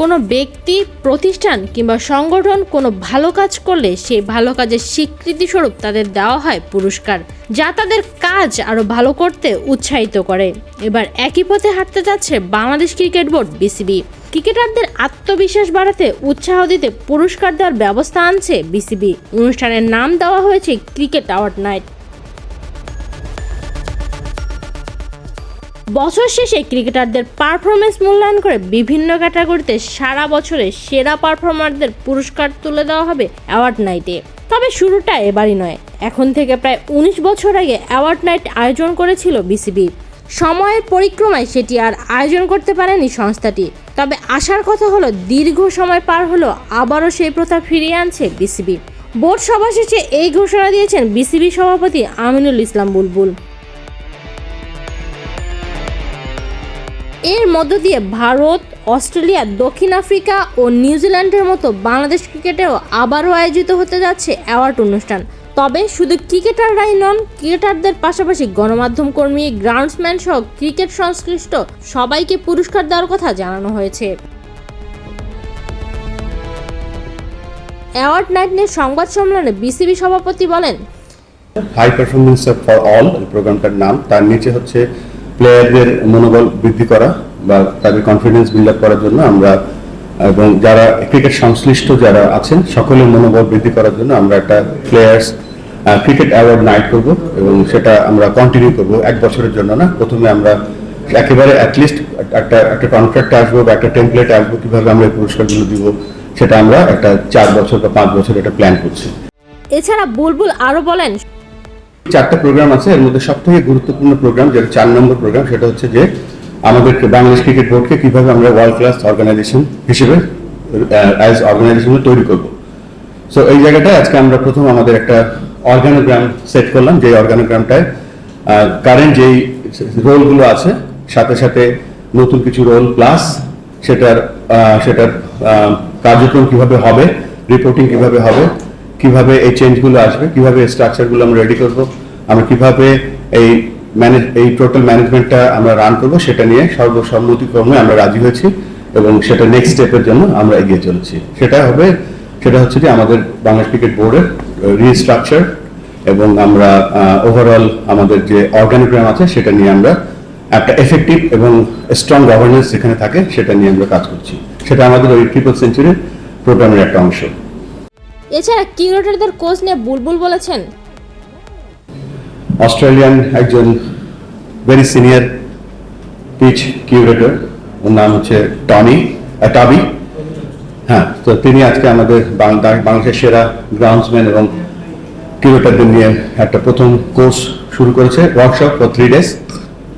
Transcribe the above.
কোনো ব্যক্তি, প্রতিষ্ঠান কিংবা সংগঠন কোনো ভালো কাজ করলে সেই ভালো কাজের স্বীকৃতিস্বরূপ তাদের দেওয়া হয় পুরস্কার, যা তাদের কাজ আরও ভালো করতে উৎসাহিত করে। এবার একই পথে হাঁটতে যাচ্ছে বাংলাদেশ ক্রিকেট বোর্ড, বিসিবি। ক্রিকেটারদের আত্মবিশ্বাস বাড়াতে উৎসাহ দিতে পুরস্কার দেওয়ার ব্যবস্থা আনছে বিসিবি। অনুষ্ঠানের নাম দেওয়া হয়েছে ক্রিকেট অ্যাওয়ার্ড নাইট। বছর শেষে ক্রিকেটারদের পারফরমেন্স মূল্যায়ন করে বিভিন্ন ক্যাটাগরিতে সারা বছরে সেরা পারফর্মারদের পুরস্কার তুলে দেওয়া হবে অ্যাওয়ার্ড নাইটে তবে শুরুটা এবারই নয়। এখন থেকে প্রায় উনিশ বছর আগে অ্যাওয়ার্ড নাইট আয়োজন করেছিল বিসিবি সময়ের পরিক্রমায় সেটি আর আয়োজন করতে পারেনি সংস্থাটি। তবে আসার কথা হলো, দীর্ঘ সময় পার হলো আবারও সেই প্রথা ফিরিয়ে আনছে বিসিবি বোর্ড সভা শেষে এই ঘোষণা দিয়েছেন বিসিবি সভাপতি আমিনুল ইসলাম বুলবুল। এর মধ্য দিয়ে ভারত, অস্ট্রেলিয়া, দক্ষিণ আফ্রিকা ও নিউজিল্যান্ডের মতো বাংলাদেশ ক্রিকেটেও আবারও আয়োজিত হতে যাচ্ছে অ্যাওয়ার্ড অনুষ্ঠান। তবে শুধু ক্রিকেটাররাই নন, ক্রিকেটারদের পাশাপাশি গণমাধ্যম কর্মী, গ্রাউন্ডসম্যান সহ ক্রিকেট সংশ্লিষ্ট সবাইকে পুরস্কার দেওয়ার কথা জানানো হয়েছে। অ্যাওয়ার্ড নাইট নিয়ে সংবাদ সম্মেলনে বিসিবি সভাপতি বলেন হাই পারফরমেন্স ফর অল প্রোগ্রামটার নাম। তার নিচে হচ্ছে প্লেয়ারদের মনোবল বৃদ্ধি করা বা তাদের কনফিডেন্স বিল্ড আপ করার জন্য আমরা, এবং যারা ক্রিকেট সংশ্লিষ্ট যারা আছেন, সকলের মনোবল বৃদ্ধি করার জন্য আমরা একটা প্লেয়ার্স ক্রিকেট অ্যাওয়ার্ড নাইট করব এবং সেটা আমরা কন্টিনিউ করব। এক বছরের জন্য না, প্রথমে আমরা একেবারে অ্যাটলিস্ট একটা একটা কন্ট্রাক্ট আসব বা একটা টেমপ্লেট আসব, কীভাবে আমরা এই পুরস্কারগুলো দিব, সেটা আমরা একটা চার বছর বা পাঁচ বছর এটা প্ল্যান করছি। এছাড়া বুলবুল আরও বলেন চারটা প্রোগ্রাম আছে। এর মধ্যে সব থেকে গুরুত্বপূর্ণ প্রোগ্রাম যেটা চার নম্বর প্রোগ্রাম সেটা হচ্ছে যে আমাদের বাংলাদেশ ক্রিকেট বোর্ডকে কীভাবে আমরা ওয়ার্ল্ড ক্লাস অর্গানাইজেশন হিসেবে অ্যাজ অর্গানাইজেশন তৈরি করব। সো এই জায়গাটায় আজকে আমরা প্রথম আমাদের একটা অর্গানোগ্রাম সেট করলাম যে অর্গানোগ্রামটায় কারেন্ট যেই রোলগুলো আছে, সাথে সাথে নতুন কিছু রোল প্লাস সেটার সেটার কার্যক্রম কীভাবে হবে রিপোর্টিং কীভাবে হবে, কীভাবে এই চেঞ্জগুলো আসবে, কীভাবে স্ট্রাকচারগুলো আমরা রেডি করব আমরা কীভাবে এই ম্যানেজ এই টোটাল ম্যানেজমেন্টটা আমরা রান করব সেটা নিয়ে সর্বসম্মতিক্রমে আমরা রাজি হয়েছি এবং সেটা নেক্সট স্টেপের জন্য আমরা এগিয়ে চলেছি। সেটা হবে, সেটা হচ্ছে যে আমাদের বাংলাদেশ ক্রিকেট বোর্ডের রিস্ট্রাকচার এবং আমরা ওভারঅল আমাদের যে অর্গানোগ্রাম আছে সেটা নিয়ে আমরা একটা এফেক্টিভ এবং স্ট্রং গভর্নেন্স যেখানে থাকে সেটা নিয়ে আমরা কাজ করছি। সেটা আমাদের ওই ট্রিপল সেঞ্চুরির প্রোগ্রামের একটা অংশ। এছাড়া কিউরেটরদের কোচ নিয়ে বুলবুল বলেছেন অস্ট্রেলিয়ান একজন ভেরি সিনিয়র পিচ কিউরেটর ওর নাম হচ্ছে টনি টাবি হ্যাঁ তো তিনি আজকে আমাদের বাংলাদেশের সেরা গ্রাউন্ডসম্যান এবং কিউরেটরদের নিয়ে একটা প্রথম কোর্স শুরু করেছে ওয়ার্কশপ ফর থ্রি ডেজ